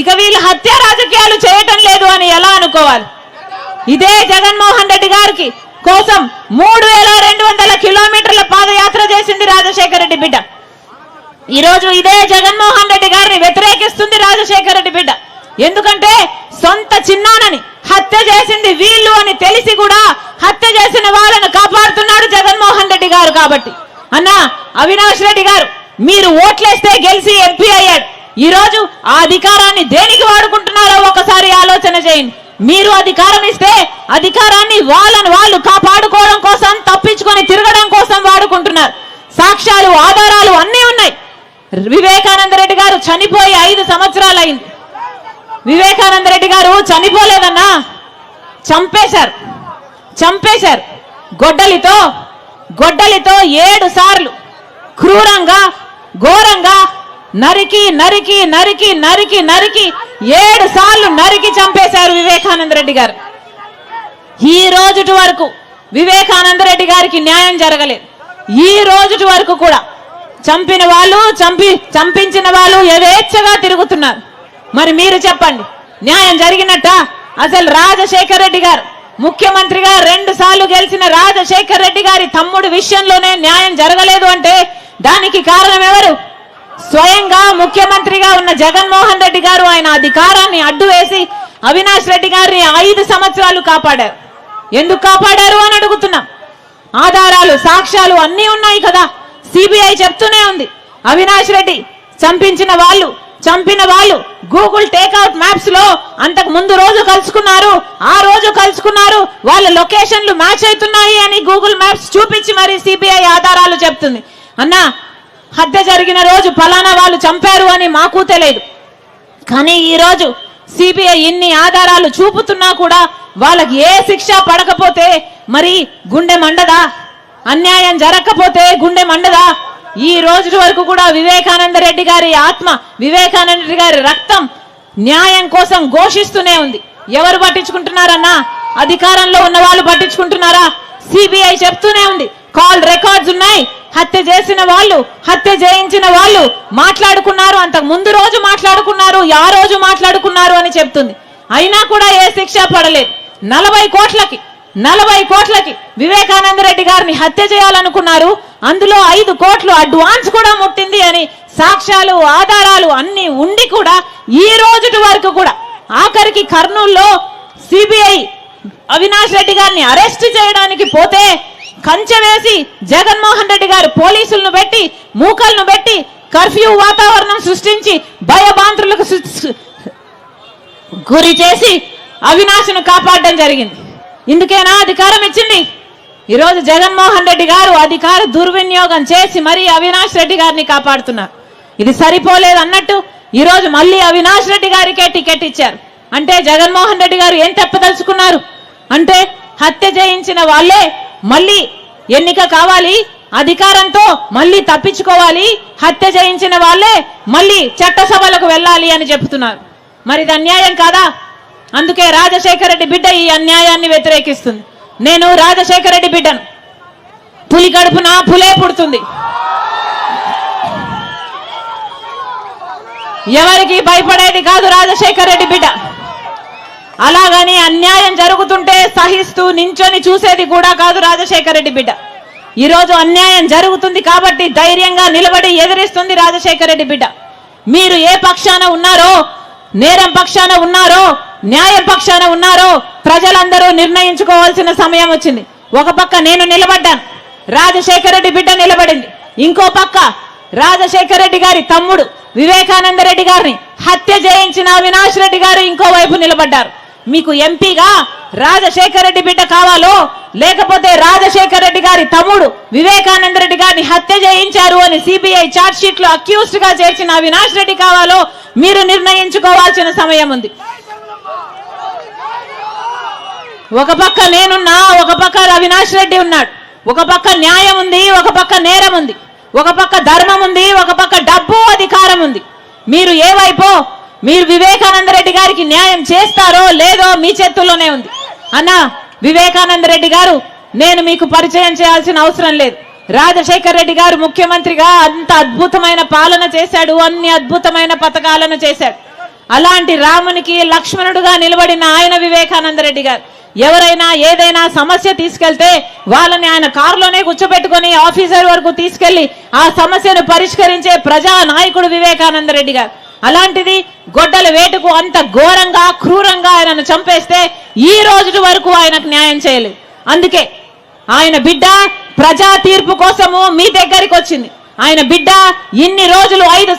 ఇక వీళ్ళు హత్య రాజకీాలు చేయటం లేదు అని ఎలా అనుకోవాలి? ఇదే జగన్మోహన్ రెడ్డి గారికి కోసం మూడు వేల రెండు వందల కిలోమీటర్ల పాదయాత్ర చేసింది రాజశేఖర రెడ్డి బిడ్డ. ఈరోజు ఇదే జగన్మోహన్ రెడ్డి గారిని వ్యతిరేకిస్తుంది రాజశేఖర రెడ్డి బిడ్డ. ఎందుకంటే సొంత చిన్నానని హత్య చేసింది వీళ్ళు అని తెలిసి కూడా హత్య చేసిన వాళ్ళను కాపాడుతున్నాడు జగన్మోహన్ రెడ్డి గారు కాబట్టి. అన్నా అవినాష్ రెడ్డి గారు మీరు ఓట్లేస్తే గెలిచి ఎంపీ అయ్యాడు. ఈరోజు ఆ అధికారాన్ని దేనికి వాడుకుంటున్నారో ఒకసారి ఆలోచన చేయండి. మీరు అధికారం ఇస్తే అధికారాన్ని వాళ్ళని వాళ్ళు కాపాడుకోవడం కోసం తప్పించుకొని తిరగడం కోసం వాడుకుంటున్నారు. సాక్ష్యాలు ఆధారాలు అన్నీ ఉన్నాయి. వివేకానంద రెడ్డి గారు చనిపోయి ఐదు సంవత్సరాలు అయింది. వివేకానంద రెడ్డి గారు చనిపోలేదన్నా చంపేశారు. చంపేశారు. గొడ్డలితో గొడ్డలితో ఏడు సార్లు క్రూరంగా ఘోరంగా నరికి నరికి నరికి నరికి నరికి ఏడు సార్లు నరికి చంపేశారు వివేకానంద రెడ్డి గారు. ఈ రోజుటి వరకు వివేకానంద రెడ్డి గారికి న్యాయం జరగలేదు. ఈ రోజుటి వరకు కూడా చంపిన వాళ్ళు చంపి చంపించిన వాళ్ళు యథేచ్ఛగా తిరుగుతున్నారు. మరి మీరు చెప్పండి న్యాయం జరిగినట్ట? అసలు రాజశేఖర రెడ్డి గారు ముఖ్యమంత్రిగా రెండు సార్లు గెలిచిన రాజశేఖర రెడ్డి గారి తమ్ముడు విషయంలోనే న్యాయం జరగలేదు అంటే దానికి కారణం ఎవరు? స్వయంగా ముఖ్యమంత్రిగా ఉన్న జగన్మోహన్ రెడ్డి గారు ఆయన అధికారాన్ని అడ్డు వేసి అవినాష్ రెడ్డి గారిని ఐదు సంవత్సరాలు కాపాడారు. ఎందుకు కాపాడారు అని అడుగుతున్నాం. ఆధారాలు సాక్ష్యాలు అన్నీ ఉన్నాయి కదా. సిబిఐ చెప్తూనే ఉంది. అవినాష్ రెడ్డి చంపించిన వాళ్ళు చంపిన వాళ్ళు గూగుల్ టేక్అవుట్ మ్యాప్స్లో అంతకు ముందు రోజు కలుసుకున్నారు ఆ రోజు కలుసుకున్నారు వాళ్ళ లొకేషన్లు మ్యాచ్ అవుతున్నాయి అని గూగుల్ మ్యాప్స్ చూపించి మరి సిబిఐ ఆధారాలు చెప్తుంది. అన్నా హత్య జరిగిన రోజు ఫలానా వాళ్ళు చంపారు అని మాకు తెలియదు. కానీ ఈ రోజు సిబిఐ ఇన్ని ఆధారాలు చూపుతున్నా కూడా వాళ్ళకి ఏ శిక్ష పడకపోతే మరి గుండె మండదా? అన్యాయం జరగకపోతే గుండె మండదా? ఈ రోజు వరకు కూడా వివేకానంద రెడ్డి గారి ఆత్మ వివేకానంద రెడ్డి గారి రక్తం న్యాయం కోసం ఘోషిస్తూనే ఉంది. ఎవరు పట్టించుకుంటున్నారన్నా? అధికారంలో ఉన్న వాళ్ళు పట్టించుకుంటున్నారా? సిబిఐ చెప్తూనే ఉంది. కాల్ రికార్డ్స్ ఉన్నాయి. హత్య చేసిన వాళ్ళు హత్య చేయించిన వాళ్ళు మాట్లాడుకున్నారు. అంతకు ముందు రోజు మాట్లాడుకున్నారు ఆ రోజు మాట్లాడుకున్నారు అని చెప్తుంది. అయినా కూడా ఏ శిక్ష పడలేదు. నలభై కోట్లకి నలభై కోట్లకి వివేకానంద రెడ్డి గారిని హత్య చేయాలనుకున్నారు. అందులో ఐదు కోట్లు అడ్వాన్స్ కూడా ముట్టింది అని సాక్ష్యాలు ఆధారాలు అన్ని ఉండి కూడా ఈ రోజుటి వరకు కూడా ఆఖరికి కర్నూల్లో సిబిఐ అవినాష్ రెడ్డి గారిని అరెస్ట్ చేయడానికి పోతే కంచె వేసి జగన్మోహన్ రెడ్డి గారు పోలీసులను పెట్టి మూకలను పెట్టి కర్ఫ్యూ వాతావరణం సృష్టించి భయభాంతులకు గురి చేసి అవినాశను కాపాడడం జరిగింది. ఇందుకేనా అధికారం ఇచ్చింది? ఈరోజు జగన్మోహన్ రెడ్డి గారు అధికార దుర్వినియోగం చేసి మరీ అవినాష్ రెడ్డి గారిని కాపాడుతున్నారు. ఇది సరిపోలేదు అన్నట్టు ఈరోజు మళ్ళీ అవినాష్ రెడ్డి గారికే టికెట్ ఇచ్చారు. అంటే జగన్మోహన్ రెడ్డి గారు ఏం తెప్పదలుచుకున్నారు? అంటే హత్య చేయించిన వాళ్ళే మళ్ళీ ఎన్నిక కావాలి అధికారంతో మళ్ళీ తప్పించుకోవాలి హత్య చేయించిన వాళ్ళే మళ్ళీ చట్టసభలకు వెళ్ళాలి అని చెప్తున్నారు మరి ఇది అన్యాయం కాదా? అందుకే రాజశేఖర రెడ్డి బిడ్డ ఈ అన్యాయాన్ని వ్యతిరేకిస్తుంది. నేను రాజశేఖర రెడ్డి బిడ్డను. పులి కడుపున పులే పుడుతుంది. ఎవరికి భయపడేది కాదు రాజశేఖర రెడ్డి బిడ్డ. అలాగని అన్యాయం జరుగుతుంటే సహిస్తూ నించొని చూసేది కూడా కాదు రాజశేఖర రెడ్డి బిడ్డ. ఈరోజు అన్యాయం జరుగుతుంది కాబట్టి ధైర్యంగా నిలబడి ఎదిరిస్తుంది రాజశేఖర రెడ్డి బిడ్డ. మీరు ఏ పక్షాన ఉన్నారో నేరం పక్షాన ఉన్నారో న్యాయం పక్షాన ఉన్నారో ప్రజలందరూ నిర్ణయించుకోవాల్సిన సమయం వచ్చింది. ఒక పక్క నేను నిలబడ్డాను రాజశేఖర రెడ్డి బిడ్డ నిలబడింది. ఇంకో పక్క రాజశేఖర రెడ్డి గారి తమ్ముడు వివేకానంద రెడ్డి గారిని హత్య చేయించిన అవినాష్ రెడ్డి గారు ఇంకో వైపు నిలబడ్డారు. మీకు ఎంపీగా రాజశేఖర రెడ్డి బిడ్డ కావాలో లేకపోతే రాజశేఖర రెడ్డి గారి తమ్ముడు వివేకానంద రెడ్డి గారిని హత్య చేయించారు అని సిబిఐ చార్జ్ షీట్లో అక్యూస్డ్గా చేర్చిన అవినాష్ రెడ్డి కావాలో మీరు నిర్ణయించుకోవాల్సిన సమయం ఉంది. ఒక పక్క నేనున్నా ఒక పక్క అవినాష్ రెడ్డి ఉన్నాడు. ఒక పక్క న్యాయం ఉంది ఒక పక్క నేరం ఉంది. ఒక పక్క ధర్మం ఉంది ఒక పక్క డబ్బు అధికారం ఉంది. మీరు ఏవైపో మీరు వివేకానంద రెడ్డి గారికి న్యాయం చేస్తారో లేదో మీ చేతుల్లోనే ఉంది. అన్న వివేకానంద రెడ్డి గారు నేను మీకు పరిచయం చేయాల్సిన అవసరం లేదు. రాజశేఖర్ రెడ్డి గారు ముఖ్యమంత్రిగా అంత అద్భుతమైన పాలన చేశాడు అన్ని అద్భుతమైన పథకాలను చేశాడు. అలాంటి రామునికి లక్ష్మణుడుగా నిలబడిన ఆయన వివేకానంద రెడ్డి గారు. ఎవరైనా ఏదైనా సమస్య తీసుకెళ్తే వాళ్ళని ఆయన కారులోనే కూర్చోబెట్టుకొని ఆఫీసర్ వరకు తీసుకెళ్ళి ఆ సమస్యను పరిష్కరించే ప్రజా నాయకుడు వివేకానంద రెడ్డి గారు. అలాంటిది గొడ్డల వేటుకు అంత ఘోరంగా క్రూరంగా ఆయనను చంపేస్తే ఈ రోజు వరకు ఆయనకు న్యాయం చేయలేదు. అందుకే ఆయన బిడ్డ ప్రజా తీర్పు కోసము మీ దగ్గరికి వచ్చింది. ఆయన బిడ్డ ఇన్ని రోజులు ఐదు